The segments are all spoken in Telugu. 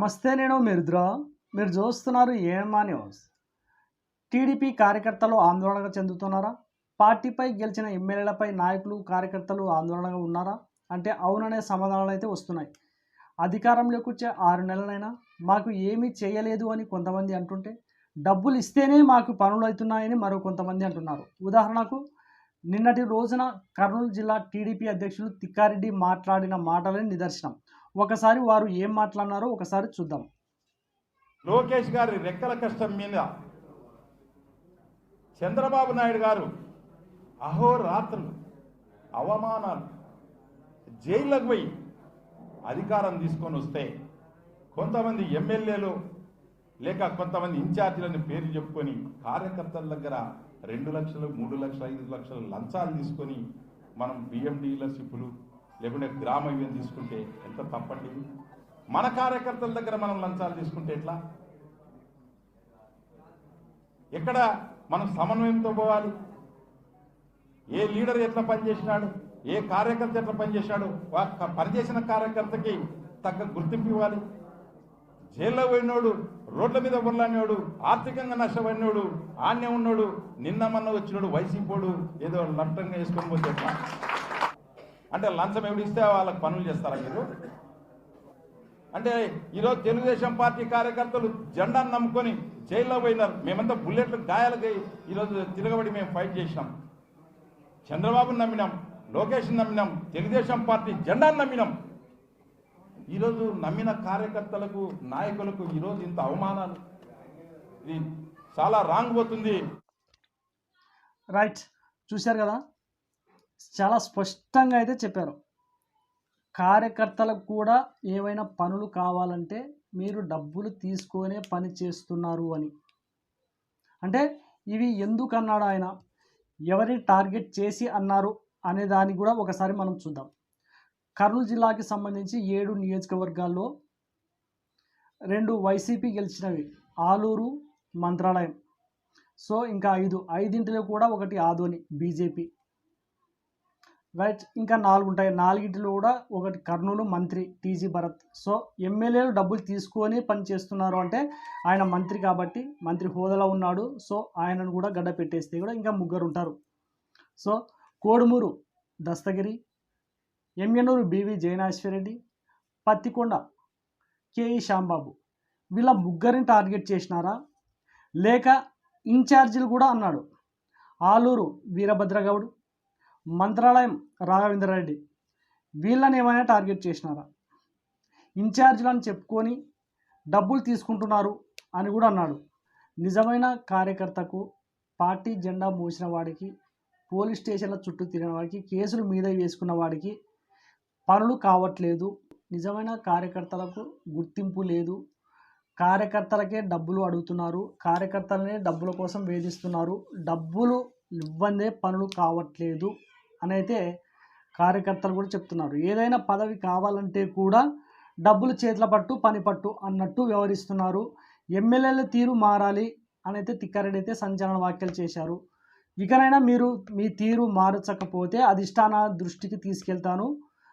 నమస్తే నేను మిరుద్రా. మీరు చూస్తున్నారు ఏమా న్యూస్. టీడీపీ కార్యకర్తలు ఆందోళనగా చెందుతున్నారా? పార్టీపై గెలిచిన ఎమ్మెల్యేలపై నాయకులు కార్యకర్తలు ఆందోళనగా ఉన్నారా? అంటే అవుననే సమాధానాలు అయితే వస్తున్నాయి. అధికారంలోకి వచ్చే ఆరు నెలలైనా మాకు ఏమీ చేయలేదు అని కొంతమంది అంటుంటే డబ్బులు ఇస్తేనే మాకు పనులు అవుతున్నాయని మరో కొంతమంది అంటున్నారు. ఉదాహరణకు నిన్నటి రోజున కర్నూలు జిల్లా టీడీపీ అధ్యక్షులు తిక్కారెడ్డి మాట్లాడిన మాటలే నిదర్శనం. ఒకసారి వారు ఏం మాట్లాడినారో ఒకసారి చూద్దాం. లోకేష్ గారి రెక్కల కష్టం మీద చంద్రబాబు నాయుడు గారు అహోరాత్రులు అవమానాలు జైళ్ళకు పోయి అధికారం తీసుకొని వస్తే కొంతమంది ఎమ్మెల్యేలు లేక కొంతమంది ఇన్ఛార్జీలని పేరు చెప్పుకొని కార్యకర్తల దగ్గర రెండు లక్షలు మూడు లక్షలు ఐదు లక్షలు లంచాలు తీసుకొని మనం బియ్యం డీలర్షిప్లు లేకుంటే గ్రామ తీసుకుంటే ఎంత తప్పండి? మన కార్యకర్తల దగ్గర మనం లంచాలు తీసుకుంటే ఎట్లా? ఎక్కడ మనం సమన్వయంతో పోవాలి? ఏ లీడర్ ఎట్లా పనిచేసినాడు? ఏ కార్యకర్త ఎట్లా పనిచేశాడు పనిచేసిన కార్యకర్తకి తగ్గ గుర్తింపు ఇవ్వాలి. జైల్లో పోయినోడు రోడ్ల మీద ఉర్లాడినోడు ఆర్థికంగా నష్టపడినోడు ఆన్య ఉన్నాడు నిన్న మొన్న వచ్చినోడు వైసీపోడు ఏదో లట్టంగా వేసుకొని పోతే అంటే లంచం ఎవడు ఇస్తే వాళ్ళకి పనులు చేస్తారా మీరు? అంటే ఈరోజు తెలుగుదేశం పార్టీ కార్యకర్తలు జెండాను నమ్ముకొని జైల్లో పోయినారు. మేమంతా బుల్లెట్లు గాయాలకి ఈరోజు తిరగబడి మేము ఫైట్ చేసినాం. చంద్రబాబును నమ్మినాం లోకేష్ని నమ్మినాం తెలుగుదేశం పార్టీ జెండాను నమ్మినాం. ఈరోజు నమ్మిన కార్యకర్తలకు నాయకులకు ఈరోజు ఇంత అవమానాలు. ఇది చాలా రాంగ్ పోతుంది. రైట్ చూశారు కదా? చాలా స్పష్టంగా అయితే చెప్పారు. కార్యకర్తలకు కూడా ఏవైనా పనులు కావాలంటే మీరు డబ్బులు తీసుకొనే పని చేస్తున్నారు అని. అంటే ఇవి ఎందుకు అన్నాడు ఆయన? ఎవరిని టార్గెట్ చేసి అన్నారు అనే దాన్ని కూడా ఒకసారి మనం చూద్దాం. కర్నూలు జిల్లాకి సంబంధించి ఏడు నియోజకవర్గాల్లో రెండు వైసీపీ గెలిచినవి. ఆలూరు మంత్రాలయం. సో ఇంకా ఐదు. ఐదింటిలో కూడా ఒకటి ఆదోని బీజేపీ. రైట్ ఇంకా నాలుగు ఉంటాయి నాలుగింటిలో కూడా ఒకటి కర్నూలు మంత్రి టీజీ భరత్. సో ఎమ్మెల్యేలు డబ్బులు తీసుకొని పని చేస్తున్నారు అంటే ఆయన మంత్రి కాబట్టి మంత్రి హోదాలో ఉన్నాడు. సో ఆయనను కూడా గడ్డ పెట్టేస్తే కూడా ఇంకా ముగ్గురు ఉంటారు so Kodumur Dastagiri Emmiganur BV Jayanageswara Reddy Pattikonda K E Shyam Babu. వీళ్ళ ముగ్గురిని టార్గెట్ చేసినారా? లేక ఇన్ఛార్జీలు కూడా అన్నాడు. ఆలూరు వీరభద్రగౌడ్ మంత్రాలయం రాఘవేంద్రరెడ్డి. వీళ్ళని ఏమైనా టార్గెట్ చేసినారా? ఇన్ఛార్జీలను చెప్పుకొని డబ్బులు తీసుకుంటున్నారు అని కూడా అన్నాడు. నిజమైన కార్యకర్తకు పార్టీ జెండా మోసిన వాడికి పోలీస్ స్టేషన్ల చుట్టూ తిరిగిన వాడికి కేసులు మీద వేసుకున్న వాడికి పనులు కావట్లేదు. నిజమైన కార్యకర్తలకు గుర్తింపు లేదు. కార్యకర్తలకే డబ్బులు అడుగుతున్నారు. కార్యకర్తలనే డబ్బుల కోసం వేధిస్తున్నారు. డబ్బులు ఇవ్వందే పనులు కావట్లేదు. అని అయితే కార్యకర్తలు కూడా చెప్తున్నారు. ఏదైనా పదవి కావాలంటే కూడా డబ్బులు చేతుల పట్టు పని పట్టు అన్నట్టు వ్యవహరిస్తున్నారు. ఎమ్మెల్యేల తీరు మారాలి అని అయితే తిక్కారెడ్డి అయితే సంచలన వ్యాఖ్యలు చేశారు. ఇకనైనా మీరు మీ తీరు మార్చకపోతే అధిష్టాన దృష్టికి తీసుకెళ్తాను.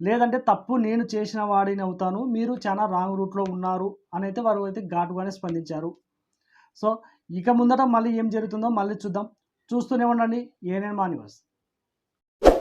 లేదంటే తప్పు నేను చేసిన వాడిని అవుతాను. మీరు చాలా రాంగ్ రూట్లో ఉన్నారు అని అయితే వారు అయితే ఘాటుగానే స్పందించారు. సో ఇక ముందట మళ్ళీ ఏం జరుగుతుందో మళ్ళీ చూద్దాం. చూస్తూనే ఉండండి. ఏనే మా న్యూస్